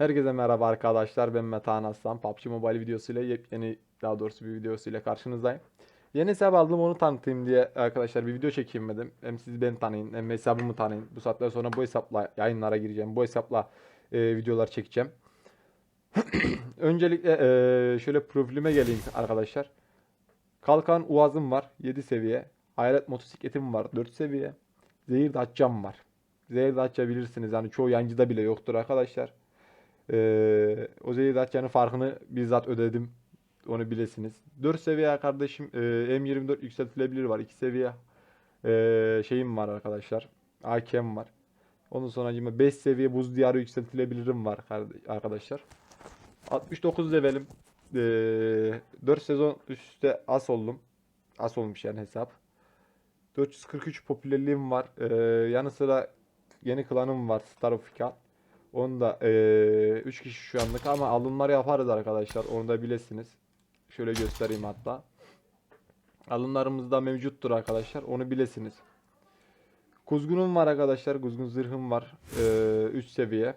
Herkese merhaba arkadaşlar. Ben Metehan Aslan. PUBG Mobile videosuyla yepyeni daha doğrusu bir videosuyla karşınızdayım. Yeni hesap aldım onu tanıtayım diye arkadaşlar bir video çekeyim dedim. Hem siz beni tanıyın hem hesabımı tanıyın. Bu saatten sonra bu hesapla yayınlara gireceğim. Bu hesapla e, videolar çekeceğim. Öncelikle e, şöyle profilime geleyim arkadaşlar. Kalkan Uaz'ım var 7 seviye. Hayalet motosikletim var 4 seviye. Zehir Datça'm var. Zehir Datça bilirsiniz yani çoğu yancıda bile yoktur arkadaşlar. Ee, o Zehir Datça'nın farkını bizzat ödedim. Onu bilesiniz. 4 seviye kardeşim e, M24 yükseltilebilir var. 2 seviye e, şeyim var arkadaşlar. AK'm var. Ondan sonra 5 seviye buz diyarı yükseltilebilirim var arkadaşlar. 69 levelim. E, 4 sezon üstte as oldum. As olmuş yani hesap. 443 popülerliğim var. E, yanı sıra yeni klanım var. Starofika. Onu da 3 kişi şu anlık ama alımlar yaparız arkadaşlar. Onu da bilesiniz. Şöyle göstereyim hatta. Alımlarımız da mevcuttur arkadaşlar. Onu bilesiniz. Kuzgunum var arkadaşlar. Kuzgun zırhım var. 3 seviye.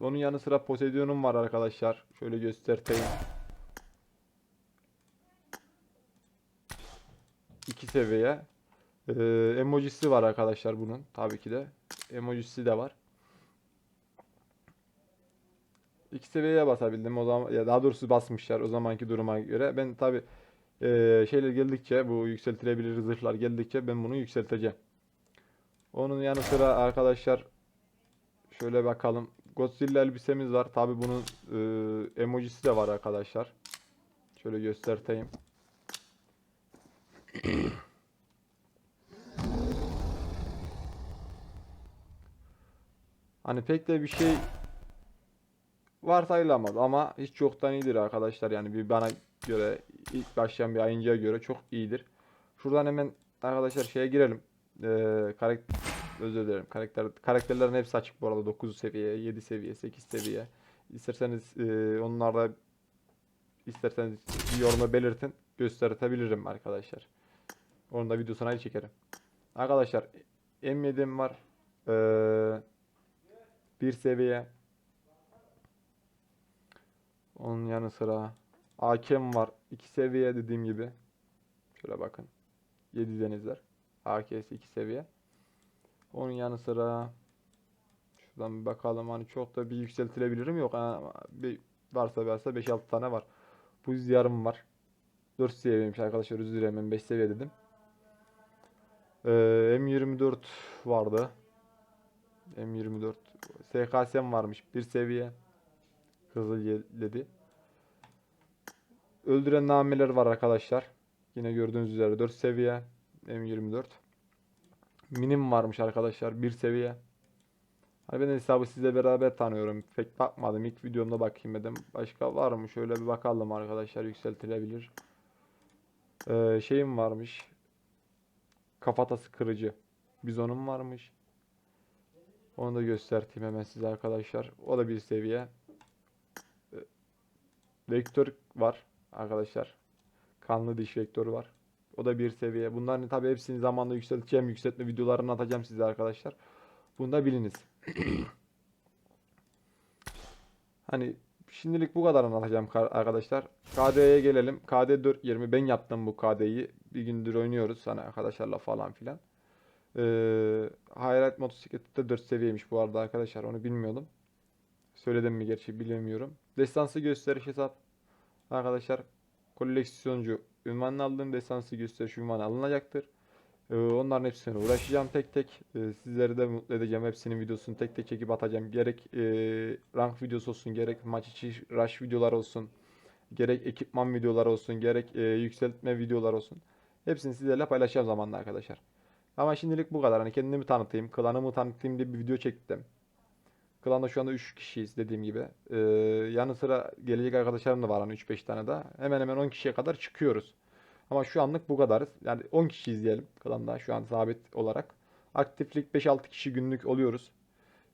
Onun yanı sıra Poseidon'um var arkadaşlar. Şöyle göstereyim. 2 seviye. Ee, emojisi var arkadaşlar bunun. Tabii ki de. Emojisi de var. İki seviyeye basabildim o zaman ya daha doğrusu basmışlar o zamanki duruma göre. Ben tabi şeyler geldikçe bu yükseltilebilir zırhlar geldikçe ben bunu yükselteceğim. Onun yanı sıra arkadaşlar şöyle bakalım. Godzilla elbisemiz var. Tabi bunun e, emojisi de var arkadaşlar. Şöyle göstereyim. Hani pek de bir şey varsayılamaz ama hiç çoktan iyidir arkadaşlar. Yani bir bana göre ilk başlayan bir ayıncıya göre çok iyidir. Şuradan hemen arkadaşlar şeye girelim. Ee, karakter özür dilerim. Karakter karakterlerin hepsi açık bu arada. 9 seviye, 7 seviye, 8 seviye. İsterseniz e, onlarda isterseniz bir yoruma belirtin. Gösterebilirim arkadaşlar. Onu da videosuna ayrı çekerim. Arkadaşlar M7'm var. Ee, bir seviye. Onun yanı sıra AK'm var. 2 seviye dediğim gibi. Şöyle bakın. 7 denizler. AK'si 2 seviye. Onun yanı sıra şuradan bir bakalım hani çok da bir yükseltilebilirim yok ama bir varsa varsa 5-6 tane var. Bu yarım var. 4 seviyeymiş arkadaşlar özür dilerim ben 5 seviye dedim. Ee, M24 vardı. M24 SKS'm varmış. Bir seviye. Kızıl yedi. Öldüren nameler var arkadaşlar. Yine gördüğünüz üzere 4 seviye. M24. Minim varmış arkadaşlar. Bir seviye. Hani ben hesabı sizle beraber tanıyorum. Pek bakmadım. İlk videomda bakayım dedim. Başka var mı? Şöyle bir bakalım arkadaşlar. Yükseltilebilir. Ee, şeyim varmış. Kafatası kırıcı. Bizonum varmış. Onu da göstereyim hemen size arkadaşlar. O da bir seviye. Vektör var arkadaşlar. Kanlı diş vektörü var. O da bir seviye. Bunların tabi hepsini zamanla yükselteceğim. Yükseltme videolarını atacağım size arkadaşlar. Bunu da biliniz. hani şimdilik bu kadar anlatacağım arkadaşlar. KD'ye gelelim. KD 420 ben yaptım bu KD'yi. Bir gündür oynuyoruz hani arkadaşlarla falan filan. Ee, Hayrat motosikleti de 4 seviyeymiş bu arada arkadaşlar. Onu bilmiyordum. Söyledim mi gerçi bilemiyorum. Destansı gösteriş hesap. Arkadaşlar koleksiyoncu ünvanını aldığım destansı gösteriş ünvanı alınacaktır. Ee, onların hepsine uğraşacağım tek tek. Ee, sizleri de mutlu edeceğim. Hepsinin videosunu tek tek çekip atacağım. Gerek e, rank videosu olsun, gerek maç içi rush videolar olsun, gerek ekipman videoları olsun, gerek e, yükseltme videolar olsun. Hepsini sizlerle paylaşacağım zamanla arkadaşlar. Ama şimdilik bu kadar. Hani kendimi tanıtayım, klanımı tanıtayım diye bir video çektim. Klanda şu anda 3 kişiyiz dediğim gibi. Ee, yanı sıra gelecek arkadaşlarım da var hani 3-5 tane daha. Hemen hemen 10 kişiye kadar çıkıyoruz. Ama şu anlık bu kadarız. Yani 10 kişi izleyelim klanda şu an sabit olarak. Aktiflik 5-6 kişi günlük oluyoruz.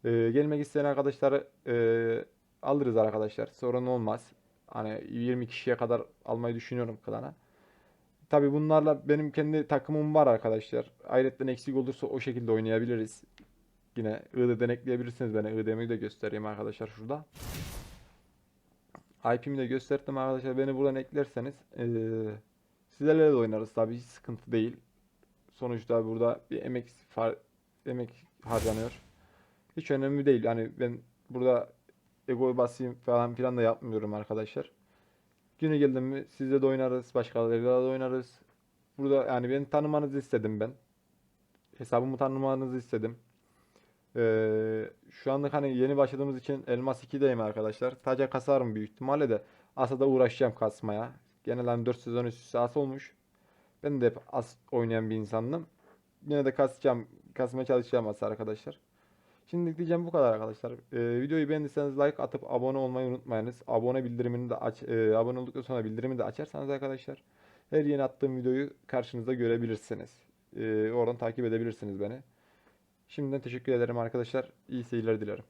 Ee, gelmek isteyen arkadaşları e, alırız arkadaşlar. Sorun olmaz. Hani 20 kişiye kadar almayı düşünüyorum klana. Tabi bunlarla benim kendi takımım var arkadaşlar. Ayrıca eksik olursa o şekilde oynayabiliriz. Yine ID'den ekleyebilirsiniz beni. ID'mi de göstereyim arkadaşlar şurada. IP'mi de gösterdim arkadaşlar. Beni buradan eklerseniz eee sizlerle de oynarız tabii. Hiç sıkıntı değil. Sonuçta burada bir emek emek harcanıyor. Hiç önemli değil. Yani ben burada egoyu basayım falan filan da yapmıyorum arkadaşlar. Günü geldi mi sizle de oynarız, başkalarıyla da oynarız. Burada yani beni tanımanızı istedim ben. Hesabımı tanımanızı istedim. Ee, şu anlık hani yeni başladığımız için Elmas 2'deyim arkadaşlar. Taca kasarım büyük ihtimalle de Asa'da uğraşacağım kasmaya. Genel hani 4 sezon üst üste As olmuş. Ben de hep As oynayan bir insandım. Yine de kasacağım, kasmaya çalışacağım As arkadaşlar. Şimdilik diyeceğim bu kadar arkadaşlar. Ee, videoyu beğendiyseniz like atıp abone olmayı unutmayınız. Abone bildirimini de aç, e, abone olduktan sonra bildirimi de açarsanız arkadaşlar her yeni attığım videoyu karşınızda görebilirsiniz. Ee, oradan takip edebilirsiniz beni. Şimdiden teşekkür ederim arkadaşlar. İyi seyirler dilerim.